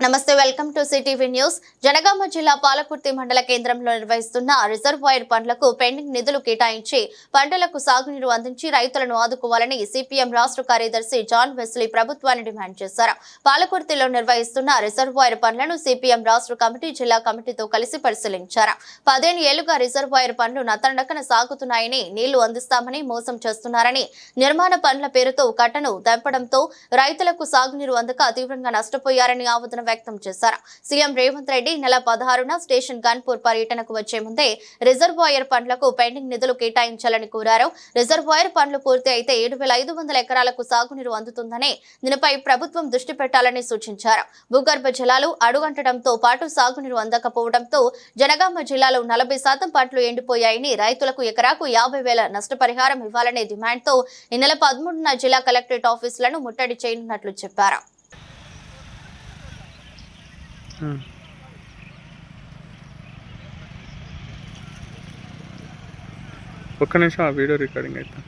నమస్తే welcome to CTV news. Jangaon జిల్లా పాలకుర్తి మండల కేంద్రంలో నిర్వహిస్తున్న రిజర్వాయర్ పండ్లకు పెండింగ్ నిధులు కేటాయించి పంటలకు సాగునీరు అందించి రైతులను ఆదుకోవాలని సిపిఎం రాష్ట్ర కార్యదర్శి జాన్ వెస్లీ ప్రభుత్వాన్ని డిమాండ్ చేశారు. పాలకుర్తిలో నిర్వహిస్తున్న రిజర్వాయర్ పనులను సిపిఎం రాష్ట్ర కమిటీ జిల్లా కమిటీతో కలిసి పరిశీలించారు. పదిహేను ఏళ్ళుగా రిజర్వాయర్ పనులు నతనడకన సాగుతున్నాయని నీళ్ళు అందిస్తామని మోసం చేస్తున్నారని నిర్మాణ పనుల పేరుతో కట్టను తెంపడంతో రైతులకు సాగునీరు అందక తీవ్రంగా నష్టపోయారని ఆవేదన వ్యక్తం చేశారు. సీఎం రేవంత్ రెడ్డి నెల పదహారున స్టేషన్ గన్పూర్ పర్యటనకు వచ్చే ముందే రిజర్వాయర్ పనులకు పెండింగ్ నిధులు కేటాయించాలని కోరారు. రిజర్వాయర్ పనులు పూర్తి అయితే ఏడు వేల ఐదు వందల ఎకరాలకు సాగునీరు అందుతుందని దీనిపై ప్రభుత్వం దృష్టి పెట్టాలని సూచించారు. భూగర్భ జలాలు అడుగంటడంతో పాటు సాగునీరు అందకపోవడంతో జనగామ జిల్లాలో నలభై శాతం పంటలు ఎండిపోయాయని రైతులకు ఎకరాకు యాభై వేల నష్టపరిహారం ఇవ్వాలనే డిమాండ్తో ఈ నెల పదమూడున జిల్లా కలెక్టరేట్ ఆఫీసులను ముట్టడి చేయనున్నట్లు చెప్పారు. ఒక్క నిమిషం ఆ వీడియో రికార్డింగ్ అయితే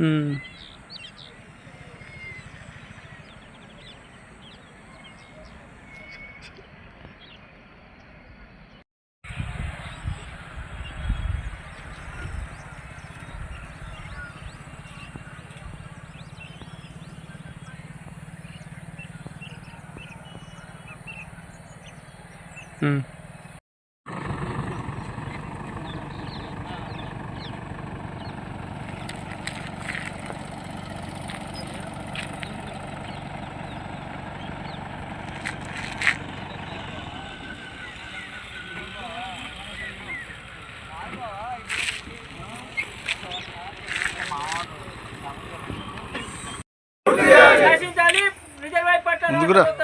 మ్మ్.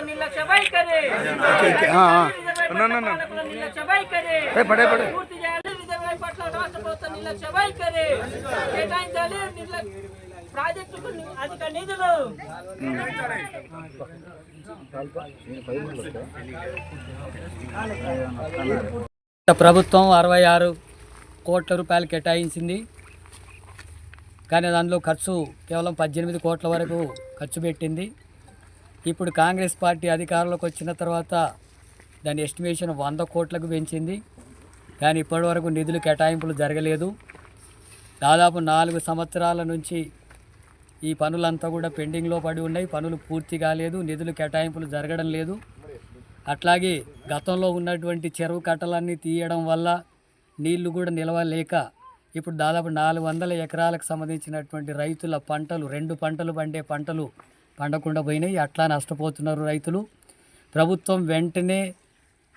નિર્લક્ષ કરે હા હા ప్రభుత్వ నిర్లక్ష్య వైఖరి రిజర్వాయర్ పట్టాల పాలకుల నిర్లక్ష్య వైఖరి పూర్తి చేయాలి రిజర్వాయర్ పట్ల రాష్ట్ర ప్రభుత్వ నిర్లక్ష్య వైఖరి కేటాయించాలి నిర్లక్ష్య ప్రాజెక్టుకు ని- అధిక నిధులు. ప్రభుత్వం అరవై ఆరు కోట్ల రూపాయలు కేటాయించింది. కానీ దానిలో ఖర్చు కేవలం పద్దెనిమిది కోట్ల వరకు ఖర్చు పెట్టింది. ఇప్పుడు కాంగ్రెస్ పార్టీ అధికారంలోకి వచ్చిన తర్వాత దాని ఎస్టిమేషన్ వంద కోట్లకు పెంచింది. కానీ ఇప్పటివరకు నిధులు కేటాయింపులు జరగలేదు. దాదాపు నాలుగు సంవత్సరాల నుంచి ఈ పనులంతా కూడా పెండింగ్లో పడి ఉన్నాయి. పనులు పూర్తి కాలేదు నిధులు కేటాయింపులు జరగడం లేదు. అట్లాగే గతంలో ఉన్నటువంటి చెరువు కట్టలన్నీ తీయడం వల్ల నీళ్ళు కూడా నిలవలేక ఇప్పుడు దాదాపు నాలుగు వందల ఎకరాలకు సంబంధించినటువంటి రైతుల పంటలు రెండు పంటలు పండే పంటలు పండకుండా పోయినాయి. అట్లా నష్టపోతున్నారు రైతులు. ప్రభుత్వం వెంటనే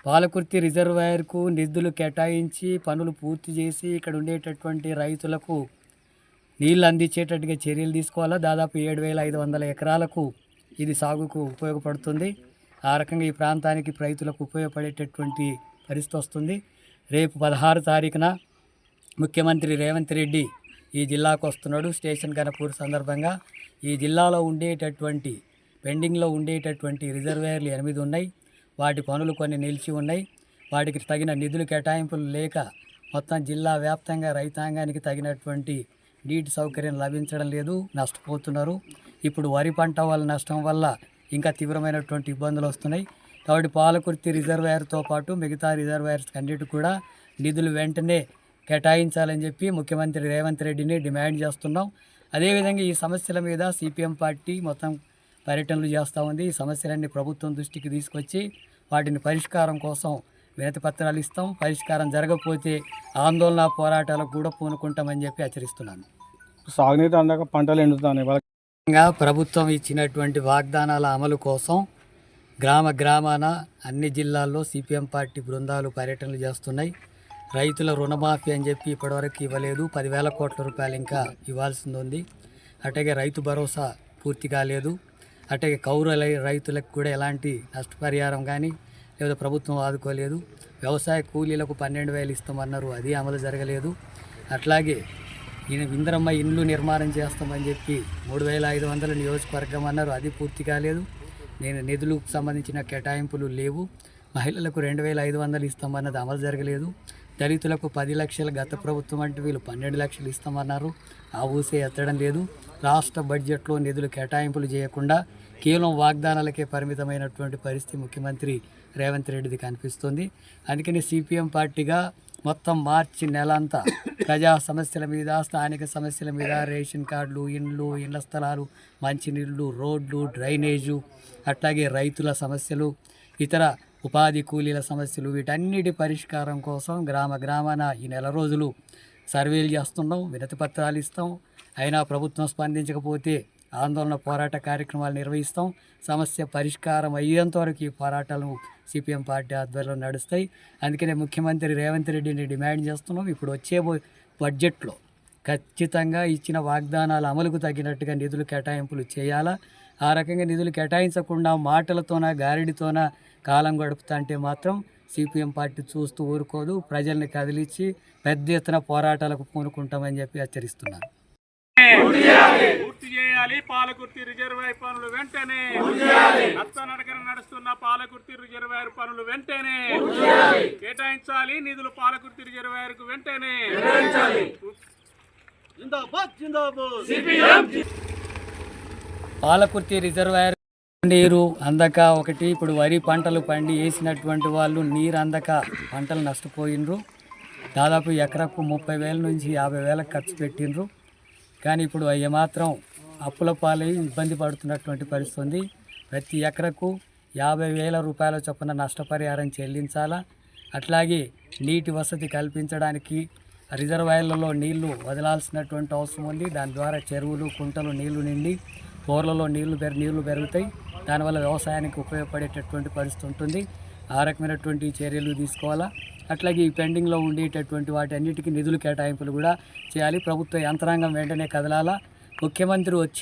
పాలకుర్తి రిజర్వాయర్కు నిధులు కేటాయించి పనులు పూర్తి చేసి ఇక్కడ ఉండేటటువంటి రైతులకు నీళ్ళు అందించేటట్టుగా చర్యలు తీసుకోవాలా? దాదాపు ఏడు వేల ఐదు వందల ఎకరాలకు ఇది సాగుకు ఉపయోగపడుతుంది. ఆ రకంగా ఈ ప్రాంతానికి రైతులకు ఉపయోగపడేటటువంటి పరిస్థితి వస్తుంది. రేపు పదహారు తారీఖున ముఖ్యమంత్రి రేవంత్ రెడ్డి ఈ జిల్లాకు వస్తున్నాడు. స్టేషన్ గణపూర్ సందర్భంగా ఈ జిల్లాలో ఉండేటటువంటి పెండింగ్లో ఉండేటటువంటి రిజర్వేయర్లు ఎనిమిది ఉన్నాయి. వాటి పనులు కొన్ని నిలిచి ఉన్నాయి. వాటికి తగిన నిధులు కేటాయింపులు లేక మొత్తం జిల్లా వ్యాప్తంగా రైతాంగానికి తగినటువంటి నీటి సౌకర్యం లభించడం లేదు నష్టపోతున్నారు. ఇప్పుడు వరి పంట వల్ల నష్టం వల్ల ఇంకా తీవ్రమైనటువంటి ఇబ్బందులు వస్తున్నాయి. కాబట్టి పాలకుర్తి రిజర్వాయర్తో పాటు మిగతా రిజర్వాయర్స్ అన్నిటి కూడా నిధులు వెంటనే కేటాయించాలని చెప్పి ముఖ్యమంత్రి రేవంత్ రెడ్డిని డిమాండ్ చేస్తున్నాం. అదేవిధంగా ఈ సమస్యల మీద సిపిఎం పార్టీ మొత్తం పర్యటనలు చేస్తూ ఉంది. ఈ సమస్యలన్నీ ప్రభుత్వం దృష్టికి తీసుకొచ్చి వాటిని పరిష్కారం కోసం వినతి పత్రాలు ఇస్తాం. పరిష్కారం జరగకపోతే ఆందోళన పోరాటాలకు కూడా పూనుకుంటామని చెప్పి హెచ్చరిస్తున్నాను. సాగునీరు అందాక పంటలు ఎండుతున్నాయి. ముఖ్యంగా ప్రభుత్వం ఇచ్చినటువంటి వాగ్దానాల అమలు కోసం గ్రామ గ్రామాన అన్ని జిల్లాల్లో సిపిఎం పార్టీ బృందాలు పర్యటనలు చేస్తున్నాయి. రైతుల రుణమాఫీ అని చెప్పి ఇప్పటివరకు ఇవ్వలేదు. పదివేల కోట్ల రూపాయలు ఇంకా ఇవ్వాల్సింది ఉంది. అట్లాగే రైతు భరోసా పూర్తి కాలేదు అట్లాగే కౌరు రైతులకు కూడా ఎలాంటి నష్టపరిహారం కానీ లేదా ప్రభుత్వం ఆదుకోలేదు. వ్యవసాయ కూలీలకు పన్నెండు వేలు ఇస్తామన్నారు. అది అమలు జరగలేదు. అట్లాగే ఈయన ఇంద్రమ్మ ఇండ్లు నిర్మాణం చేస్తామని చెప్పి మూడు వేల ఐదు వందల నియోజకవర్గం అన్నారు. అది పూర్తి కాలేదు. నేను నిధులకు సంబంధించిన కేటాయింపులు లేవు. మహిళలకు రెండు వేల ఐదు వందలు ఇస్తామన్నది అమలు జరగలేదు. దళితులకు పది లక్షలు గత ప్రభుత్వం అంటే వీళ్ళు పన్నెండు లక్షలు ఇస్తామన్నారు. ఆ ఊసే ఎత్తడం లేదు. రాష్ట్ర బడ్జెట్లో నిధులు కేటాయింపులు చేయకుండా కేవలం వాగ్దానాలకే పరిమితమైనటువంటి పరిస్థితి ముఖ్యమంత్రి రేవంత్ రెడ్డిది కనిపిస్తుంది. అందుకని సిపిఎం పార్టీగా మొత్తం మార్చి నెల అంతా ప్రజా సమస్యల మీద స్థానిక సమస్యల మీద రేషన్ కార్డులు ఇండ్లు ఇళ్ళ స్థలాలు మంచినీళ్ళు రోడ్లు డ్రైనేజు అట్లాగే రైతుల సమస్యలు ఇతర ఉపాధి కూలీల సమస్యలు వీటన్నిటి పరిష్కారం కోసం గ్రామ గ్రామాన ఈ నెల రోజులు సర్వేలు చేస్తున్నాం వినతి పత్రాలు ఇస్తాం. అయినా ప్రభుత్వం స్పందించకపోతే ఆందోళన పోరాట కార్యక్రమాలు నిర్వహిస్తాం. సమస్య పరిష్కారం అయ్యేంత వరకు ఈ పోరాటాలు సిపిఎం పార్టీ ఆధ్వర్యంలో నడుస్తాయి. అందుకనే ముఖ్యమంత్రి రేవంత్ రెడ్డిని డిమాండ్ చేస్తున్నాం. ఇప్పుడు వచ్చే బడ్జెట్లో ఖచ్చితంగా ఇచ్చిన వాగ్దానాల అమలుకు తగినట్టుగా నిధులు కేటాయింపులు చేయాలా? ఆ రకంగా నిధులు కేటాయించకుండా మాటలతోన గారిడితోన కాలం గడుపుతా అంటే మాత్రం సిపిఎం పార్టీ చూస్తూ ఊరుకోదు ప్రజల్ని కదిలించి పెద్ద ఎత్తున పోరాటాలకు పూనుకుంటామని చెప్పి హెచ్చరిస్తున్నాను పూర్తి చేయాలి. పాలకుర్తి రిజర్వాయర్ పనులు వెంటనే. నడకన నడుస్తున్న పాలకుర్తి రిజర్వాయర్ పనులు వెంటనే. కేటాయించాలి. నిధులు పాలకుర్తి రిజర్వాయర్కు వెంటనే పాలకుర్తి రిజర్వాయర్ నీరు అందక ఒకటి. ఇప్పుడు వరి పంటలు పండి వేసినటువంటి వాళ్ళు నీరు అందక పంటలు నష్టపోయినరు. దాదాపు ఎకరకు ముప్పై వేల నుంచి యాభై వేలకు ఖర్చు పెట్టినరు. కానీ ఇప్పుడు అవి మాత్రం అప్పుల పాలై ఇబ్బంది పడుతున్నటువంటి పరిస్థితి ఉంది. ప్రతి ఎకరకు యాభై వేల రూపాయల చొప్పున నష్టపరిహారం చెల్లించాలా? అట్లాగే నీటి వసతి కల్పించడానికి రిజర్వాయర్లలో నీళ్ళు వదలాల్సినటువంటి అవసరం ఉంది. దాని ద్వారా చెరువులు కుంటలు నీళ్ళు నిండి బోర్లలో నీళ్ళు పెరు నీళ్ళు పెరుగుతాయి. దానివల్ల వ్యవసాయానికి ఉపయోగపడేటటువంటి పరిస్థితి ఉంటుంది. ఆ రకమైనటువంటి చర్యలు తీసుకోవాలా? అట్లాగే ఈ పెండింగ్లో ఉండేటటువంటి వాటి అన్నిటికీ నిధులు కేటాయింపులు కూడా చేయాలి. ప్రభుత్వ యంత్రాంగం వెంటనే కదలాలా? ముఖ్యమంత్రి వచ్చి